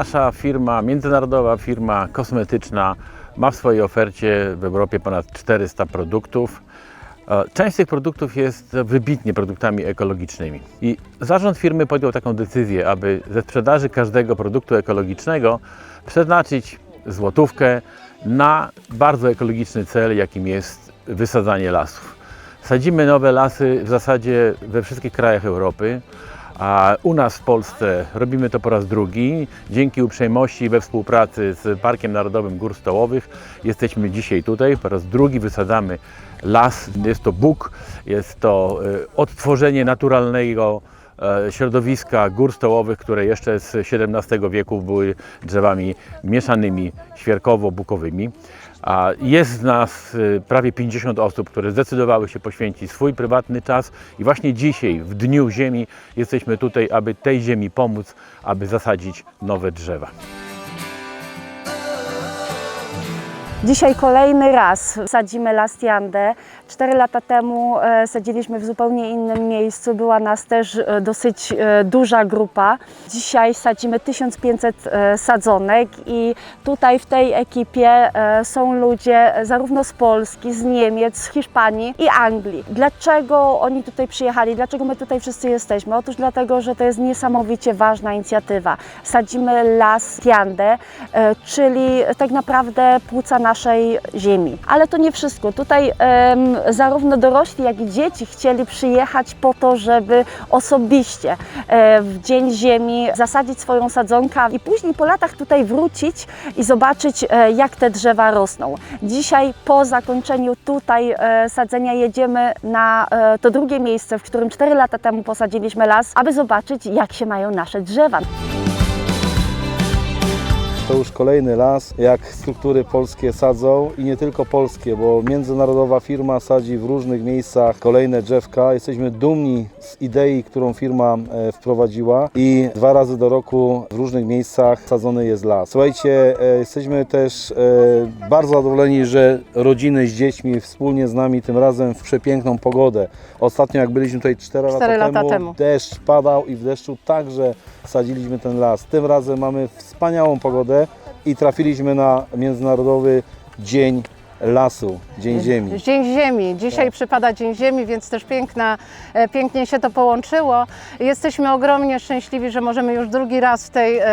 nasza firma, międzynarodowa firma kosmetyczna, ma w swojej ofercie w Europie ponad 400 produktów. E, Część z tych produktów jest wybitnie produktami ekologicznymi. I zarząd firmy podjął taką decyzję, aby ze sprzedaży każdego produktu ekologicznego przeznaczyć złotówkę na bardzo ekologiczny cel, jakim jest wysadzanie lasów. Sadzimy nowe lasy w zasadzie we wszystkich krajach Europy. A u nas w Polsce robimy to po raz drugi. Dzięki uprzejmości we współpracy z Parkiem Narodowym Gór Stołowych jesteśmy dzisiaj tutaj. Po raz drugi wysadzamy las. Jest to Bóg, jest to e, odtworzenie naturalnego e, środowiska gór stołowych, które jeszcze z XVII wieku były drzewami mieszanymi świerkowo-bukowymi. A jest z nas y, prawie 50 osób, które zdecydowały się poświęcić swój prywatny czas i właśnie dzisiaj, w Dniu Ziemi, jesteśmy tutaj, aby tej ziemi pomóc, aby zasadzić nowe drzewa. Dzisiaj kolejny raz sadzimy lastiandę. Cztery lata temu e, sadziliśmy w zupełnie innym miejscu. Była nas też e, dosyć e, duża grupa. Dzisiaj sadzimy 1500 e, sadzonek i tutaj w tej ekipie są ludzie zarówno z Polski, z Niemiec, z Hiszpanii i Anglii. Dlaczego oni tutaj przyjechali? Dlaczego my tutaj wszyscy jesteśmy? Otóż dlatego, że to jest niesamowicie ważna inicjatywa. Sadzimy las Tiandę, e, czyli tak naprawdę płuca naszej ziemi. Ale to nie wszystko. Tutaj em, zarówno dorośli, jak i dzieci chcieli przyjechać po to, żeby osobiście e, w Dzień Ziemi zasadzić swoją sadzonkę i później po latach tutaj wrócić i zobaczyć, e, jak te drzewa rosną. Dzisiaj po zakończeniu tutaj e, sadzenia jedziemy na to drugie miejsce, w którym 4 lata temu posadziliśmy las, aby zobaczyć, jak się mają nasze drzewa. To już kolejny las, jak struktury polskie sadzą i nie tylko polskie, bo międzynarodowa firma sadzi w różnych miejscach kolejne drzewka. Jesteśmy dumni z idei, którą firma e, wprowadziła i dwa razy do roku w różnych miejscach sadzony jest las. Słuchajcie, e, jesteśmy też e, bardzo zadowoleni, że rodziny z dziećmi wspólnie z nami tym razem w przepiękną pogodę. Ostatnio jak byliśmy tutaj 4 lata, Cztery lata temu, temu. deszcz padał i w deszczu także sadziliśmy ten las. Tym razem mamy wspaniałą pogodę i trafiliśmy na Międzynarodowy Dzień Lasu, Dzień Ziemi. Dzień Ziemi. Dzisiaj przypada Dzień Ziemi, więc też piękna, e, pięknie się to połączyło. Jesteśmy ogromnie szczęśliwi, że możemy już drugi raz w tej e,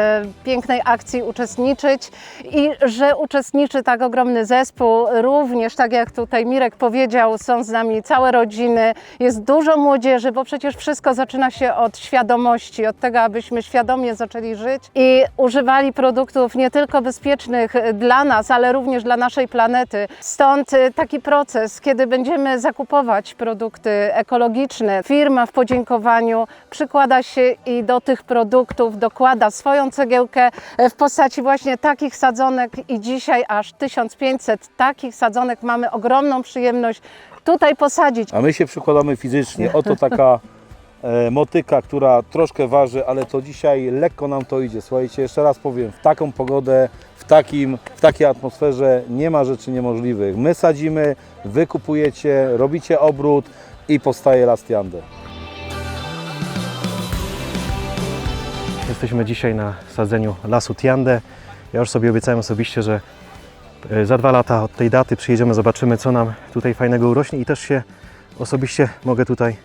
pięknej akcji uczestniczyć i że uczestniczy tak ogromny zespół. Również, tak jak tutaj Mirek powiedział, są z nami całe rodziny, jest dużo młodzieży, bo przecież wszystko zaczyna się od świadomości, od tego, abyśmy świadomie zaczęli żyć i używali produktów nie tylko bezpiecznych dla nas, ale również dla naszej planety. Stąd y, taki proces, kiedy będziemy zakupować produkty ekologiczne, firma w podziękowaniu przykłada się i do tych produktów dokłada swoją cegiełkę e, w postaci właśnie takich sadzonek i dzisiaj aż 1500 takich sadzonek mamy ogromną przyjemność tutaj posadzić. A my się przykładamy fizycznie. Oto taka motyka, która troszkę waży, ale to dzisiaj lekko nam to idzie. Słuchajcie, jeszcze raz powiem, w taką pogodę, w, takim, w takiej atmosferze nie ma rzeczy niemożliwych. My sadzimy, wy kupujecie, robicie obrót i powstaje Lastiander. Jesteśmy dzisiaj na sadzeniu lasu Tiande. Ja już sobie obiecałem osobiście, że e, za dwa lata od tej daty przyjedziemy, zobaczymy co nam tutaj fajnego urośnie i też się osobiście mogę tutaj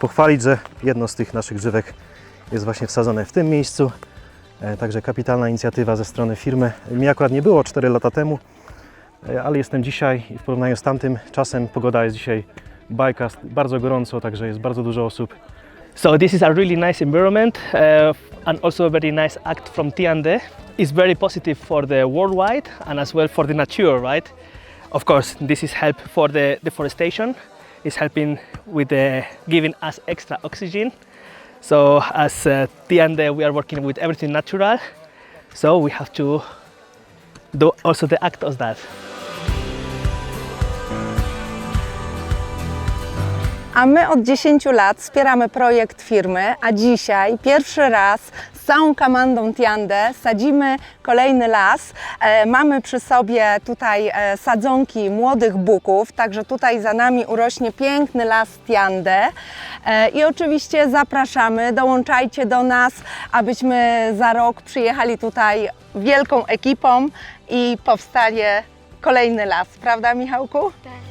pochwalić, że jedno z tych naszych drzewek jest właśnie wsadzone w tym miejscu. E, Także kapitalna inicjatywa ze strony firmy. Mi akurat nie było 4 lata temu, e, ale jestem dzisiaj i w porównaniu z tamtym czasem pogoda jest dzisiaj bajka, bardzo gorąco, także jest bardzo dużo osób. So this is a really nice environment uh, and also a very nice act from Tiande. It's very positive for the worldwide and as well for the nature, right? Of course, this is help for the deforestation. It's helping with the giving us extra oxygen. So as uh, Tiande, we are working with everything natural. So we have to do also the act of that. A my od 10 lat wspieramy projekt firmy, a dzisiaj pierwszy raz całą komandą Tiande sadzimy kolejny las. E, mamy przy sobie tutaj e, sadzonki młodych buków, także tutaj za nami urośnie piękny las Tiande. E, I oczywiście zapraszamy, dołączajcie do nas, abyśmy za rok przyjechali tutaj wielką ekipą i powstanie kolejny las, prawda Michałku? Tak.